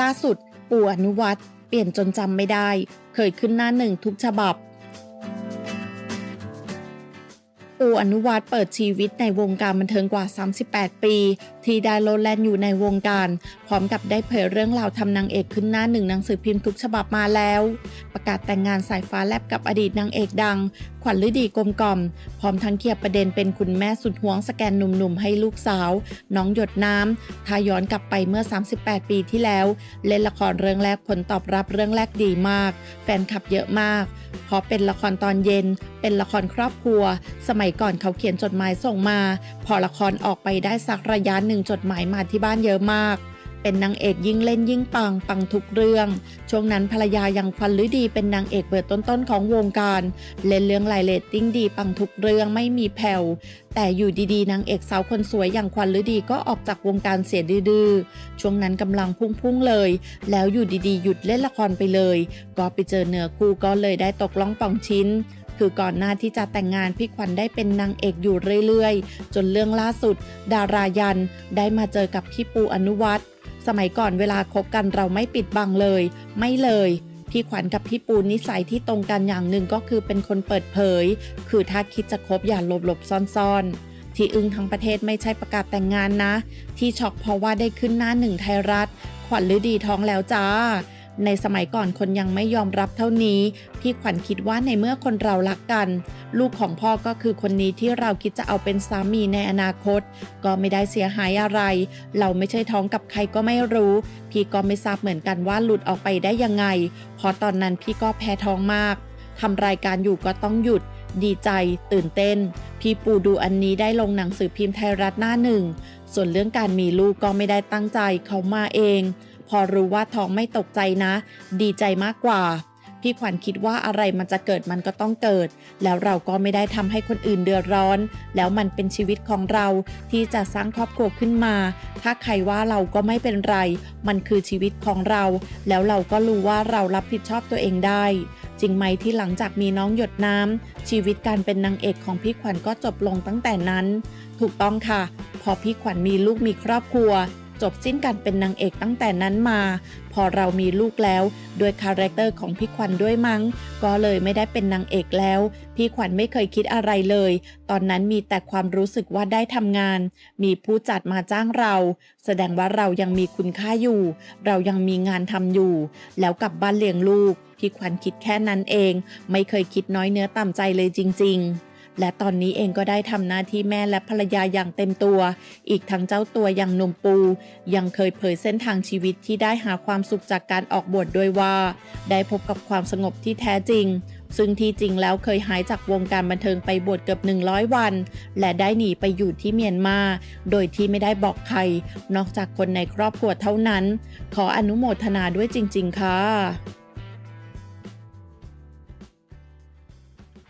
ล่าสุดปู่อนุวัตรเปลี่ยนจนจำไม่ได้ เคยขึ้นหน้าหนึ่งทุกฉบับ ปู่อนุวัตรเปิดชีวิตในวงการบันเทิงกว่า 38 ปี ที่ได้โลดแล่นอยู่ในวงการ พร้อมกับได้เผยเรื่องราวทำนางเอกขึ้นหน้าหนึ่งหนังสือพิมพ์ทุกฉบับมาแล้ว ประกาศแต่งงานสายฟ้าแลบกับอดีตนางเอกดัง ขวัญฤดีกลมกล่อม พร้อมทั้งเคลียร์ประเด็นเป็นคุณแม่สุดห่วงสแกนหนุ่มๆให้ลูกสาว น้องหยดน้ำถ้าย้อนกลับไปเมื่อ 38 ปีที่แล้ว เล่นละครเรื่องแรกผลตอบรับเรื่องแรกดีมาก แฟนคลับเยอะมากเพราะเป็นละครตอนเย็น เป็นละครครอบครัว สมัยก่อนเขาเขียนจดหมายส่งมา พอละครออกไปได้สักระยะหนึ่งจดหมายมาที่บ้านเยอะมาก เป็นนางเอกยิ่งเล่นยิ่งปังปังทุกเรื่อง ช่วงนั้นภรรยายังควันฤดีเป็นนางเอกเบอร์ต้นๆของวงการ เล่นเรื่องไลายเรตติ้งดีปังทุกเรื่องไม่มีแผ่วแต่อยู่ดีๆนางเอกสาวคนสวยอย่างควันฤดีก็ออกจากวงการเสียดื้อๆช่วงนั้นกำลังพุ่งๆเลย แล้วอยู่ดีๆ หยุดเล่นละครไปเลย ก็ไปเจอเนื้อคู่ก็เลยได้ตกล่องปองชิ้น คือก่อนหน้าที่จะแต่งงานพี่ขวัญได้เป็นนางเอกอยู่เรื่อยๆ จนเรื่องล่าสุด ดารายันได้มาเจอกับพี่ปูอนุวัฒน์สมัยก่อนเวลาคบกันเราไม่ปิดบังเลย ไม่เลยพี่ขวัญกับพี่ปูนิสัยที่ตรงกันอย่างหนึ่งก็คือเป็นคนเปิดเผย คือถ้าคิดจะคบอย่าหลบหลบๆซ่อนๆ ที่อึ้งทั้งประเทศไม่ใช่ประกาศแต่งงานนะ ที่ช็อกเพราะว่าได้ขึ้นหน้าหนึ่งไทยรัฐ ขวัญฤดีท้องแล้วจ้า ในสมัยก่อนคนยังไม่ยอมรับเท่านี้ พี่ขวัญคิดว่าในเมื่อคนเรารักกัน ลูกของพ่อก็คือคนนี้ที่เราคิดจะเอาเป็นสามีในอนาคต ก็ไม่ได้เสียหายอะไร เราไม่ใช่ท้องกับใครก็ไม่รู้ พี่ก็ไม่ทราบเหมือนกันว่าหลุดออกไปได้ยังไงเพราะตอนนั้นพี่ก็แพ้ท้องมากทำรายการอยู่ก็ต้องหยุด ดีใจ ตื่นเต้น พี่ปูดูอันนี้ได้ลงหนังสือพิมพ์ไทยรัฐหน้าหนึ่ง ส่วนเรื่องการมีลูกก็ไม่ได้ตั้งใจเขามาเอง พอรู้ว่าท้องไม่ตกใจนะ ดีใจมากกว่า พี่ขวัญคิดว่าอะไรมันจะเกิดมันก็ต้องเกิด แล้วเราก็ไม่ได้ทำให้คนอื่นเดือดร้อน แล้วมันเป็นชีวิตของเราที่จะสร้างครอบครัวขึ้นมา ถ้าใครว่าเราก็ไม่เป็นไร มันคือชีวิตของเรา แล้วเราก็รู้ว่าเรารับผิดชอบตัวเองได้จริงไหมที่หลังจากมีน้องหยดน้ำ ชีวิตการเป็นนางเอกของพี่ขวัญก็จบลงตั้งแต่นั้น ถูกต้องค่ะ พอพี่ขวัญมีลูกมีครอบครัว จบสิ้นการเป็นนางเอกตั้งแต่นั้นมา พอเรามีลูกแล้วด้วยคาแรคเตอร์ของพี่ขวัญด้วยมั้ง ก็เลยไม่ได้เป็นนางเอกแล้ว พี่ขวัญไม่เคยคิดอะไรเลย ตอนนั้นมีแต่ความรู้สึกว่าได้ทำงาน มีผู้จัดมาจ้างเรา แสดงว่าเรายังมีคุณค่าอยู่ เรายังมีงานทำอยู่ แล้วกลับบ้านเลี้ยงลูก พี่ขวัญคิดแค่นั้นเอง ไม่เคยคิดน้อยเนื้อต่ำใจเลยจริง ๆ และตอนนี้เองก็ได้ทำหน้าที่แม่และภรรยาอย่างเต็มตัว อีกทั้งเจ้าตัวอย่างหนุ่มปู ยังเคยเผยเส้นทางชีวิตที่ได้หาความสุขจากการออกบวชดด้วยว่า ได้พบกับความสงบที่แท้จริงซึ่งที่จริงแล้วเคยหายจากวงการบันเทิงไปบวชเกือบ 100 วัน และได้หนีไปอยู่ที่เมียนมา โดยที่ไม่ได้บอกใคร นอกจากคนในครอบครัวเท่านั้น ขออนุโมทนาด้วยจริง ๆ ค่ะ